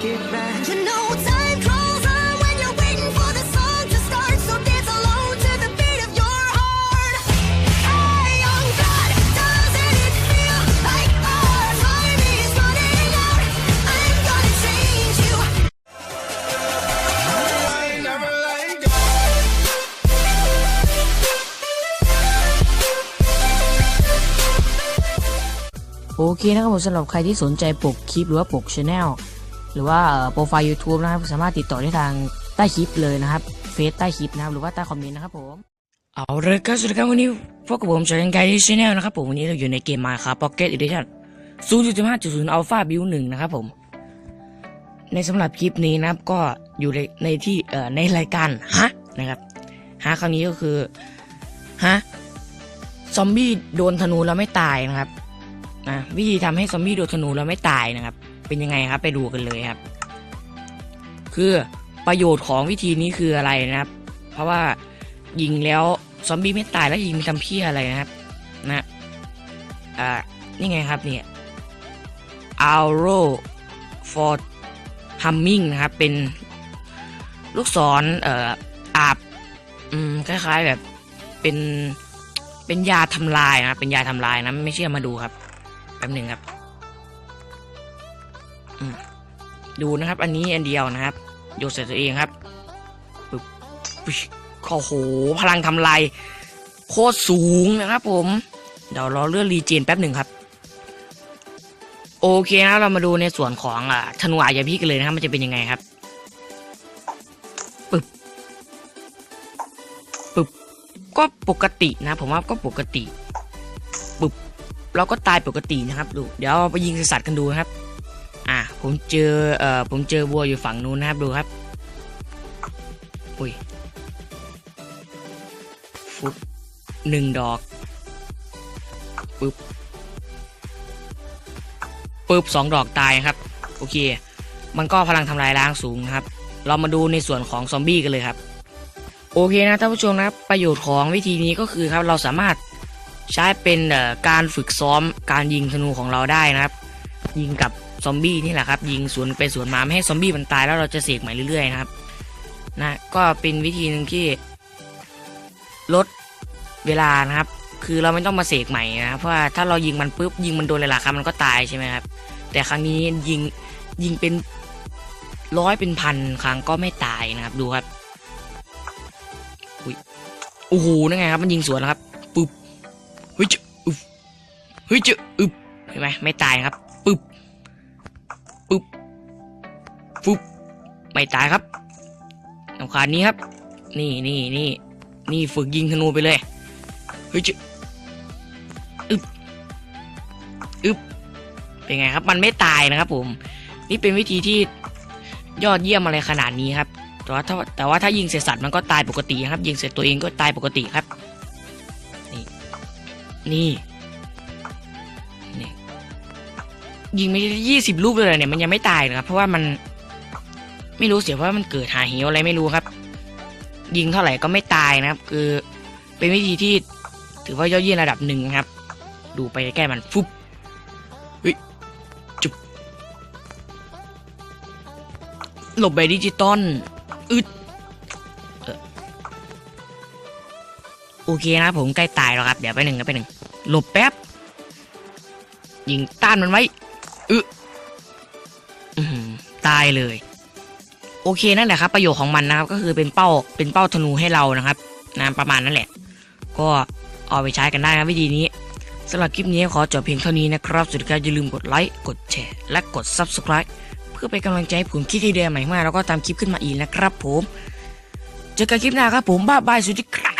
take it back. You know time crawls on when you're waiting for the song to start. So dance along to the beat of your heart. Hey, young God, doesn't it feel like our time is running out? I'm gonna change you. Never like โอเคนะครับผมสำหรับใครที่สนใจปกคลิปหรือว่าปกช anel หรือว่าโปรไฟล์ YouTube นะครับสามารถติดต่อได้ทางใต้คลิปเลยนะครับเฟซใต้คลิปนะครับหรือว่าใต้คอมเมนต์นะครับผมเอาเลยครับสวัสดีครับวันนี้พวกกับผมชายงไกด์ช anel นะครับผมวันนี้เราอยู่ในเกมมาครับ Pocket Edition 0.5.0 Alpha Build 1นะครับผมในสำหรับคลิปนี้นะครับก็อยู่ในในที่เอ่อในรายการฮะนะครับฮะครั้งนี้ก็คือฮะซอมบี้โดนธนูแล้วไม่ตายนะครับ นะวิธีทำให้ซอมบี้โดนธนูแล้วไม่ตายนะครับ เป็นยังไงครับไปดูกันเลยครับ คือประโยชน์ของวิธีนี้คืออะไรนะครับ เพราะว่ายิงแล้วซอมบี้ไม่ตายแล้วยิงมันทำเพี้ยอะไรนะครับ นะอ่านี่ไงครับเนี่ย arrow for humming นะครับ เป็นลูกศรเอ่ออาบอืมคล้ายๆแบบเป็นเป็นยาทำลายนะเป็นยาทำลายนะไม่เชื่อมาดูครับ แป๊บหนึ่งครับอืมดูนะครับ อันนี้อันเดียวนะครับ โยนใส่ตัวเองครับปึ๊บปึ๊บโอ้โห พลังทำลายโคตรสูงนะครับผม เดี๋ยวรอเลื่อนรีเจนแป๊บหนึ่งครับ โอเคนะเรามาดูในส่วนของอ่าธนูอาญาพิกันเลยนะครับ มันจะเป็นยังไงครับปึ๊บปึ๊บก็ปกตินะ ผมว่าก็ปกติปึ๊บ เราก็ตายปกตินะครับดูเดี๋ยวไปยิงสัตว์กันดูนะครับ อะผมเจอเอ่อผมเจอวัวอยู่ฝั่งนู้นนะครับดูครับอุ้ยฟุบหนึ่งดอกปึ๊บปึ๊บสองดอกตายครับ โอเค มันก็พลังทำลายล้างสูงนะครับ เรามาดูในส่วนของซอมบี้กันเลยครับ โอเคนะท่านผู้ชมนะครับประโยชน์ของวิธีนี้ก็คือครับเราสามารถ ใช้เป็นการฝึกซ้อมการยิงธนูของเราได้นะครับ ยิงกับซอมบี้นี่แหละครับ ยิงสวนไปสวนมาไม่ให้ซอมบี้มันตายแล้วเราจะเสกใหม่เรื่อยๆนะครับนะก็เป็นวิธีหนึ่งที่ลดเวลานะครับ คือเราไม่ต้องมาเสกใหม่นะครับเพราะว่าถ้าเรายิงมันปุ๊บยิงมันโดนหลายๆครั้งมันก็ตายใช่ไหมครับ แต่ครั้งนี้ยิงยิงเป็นร้อยเป็นพันครั้งก็ไม่ตายนะครับดูครับอุ้ยโอ้โหนั่นไงครับ มันยิงสวนนะครับ เฮ้ยจอึบเห็นไหมไม่ตายครับปึ๊บปึ๊บฟุบไม่ตายครับสำคัญนี้ครับ นี่นี่นี่นี่ฝึกยิงธนูไปเลยเฮ้ยจะอึบอึบเป็นไงครับ มันไม่ตายนะครับ ผม นี่เป็นวิธีที่ยอดเยี่ยมอะไรขนาดนี้ครับแต่ว่าถ้าแต่ว่าถ้ายิงเสร็จสัตว์มันก็ตายปกติครับ ยิงเสร็จตัวเองก็ตายปกติครับ นี่นี่ ยิงไม่ยี่สิบลูกเลยเนี่ยมันยังไม่ตายนะครับ เพราะว่ามันไม่รู้เสียว่ามันเกิดหาเหวอะไรไม่รู้ครับ ยิงเท่าไหร่ก็ไม่ตายนะครับ คือเป็นวิธีที่ถือว่ายอดเยี่ยมระดับหนึ่งนะครับ ดูไปใกล้มันฟุบเฮ้ยจุบหลบไปดิจิตอลอึดโอเคนะผมใกล้ตายแล้วครับ เดี๋ยวไปหนึ่งนะไปหนึ่งหลบแป๊บยิงต้านมันไว้ อตายเลย โอเคนั่นแหละครับ ประโยชน์ของมันนะครับ ก็คือเป็นเป้าเป็นเป้าธนูให้เรานะครับนะประมาณนั้นแหละ ก็เอาไปใช้กันได้นะวิธีนี้สำหรับคลิปนี้ขอจบเพียงเท่านี้นะครับ สุดท้ายอย่าลืมกดไลค์กดแชร์และกด Subscribe เพื่อเป็นกำลังใจให้ผมคิดไอเดียใหม่ๆแล้วก็ตามคลิปขึ้นมาอีกนะครับผม เจอกันคลิปหน้าครับผม บ๊ายบายสวัสดีครับ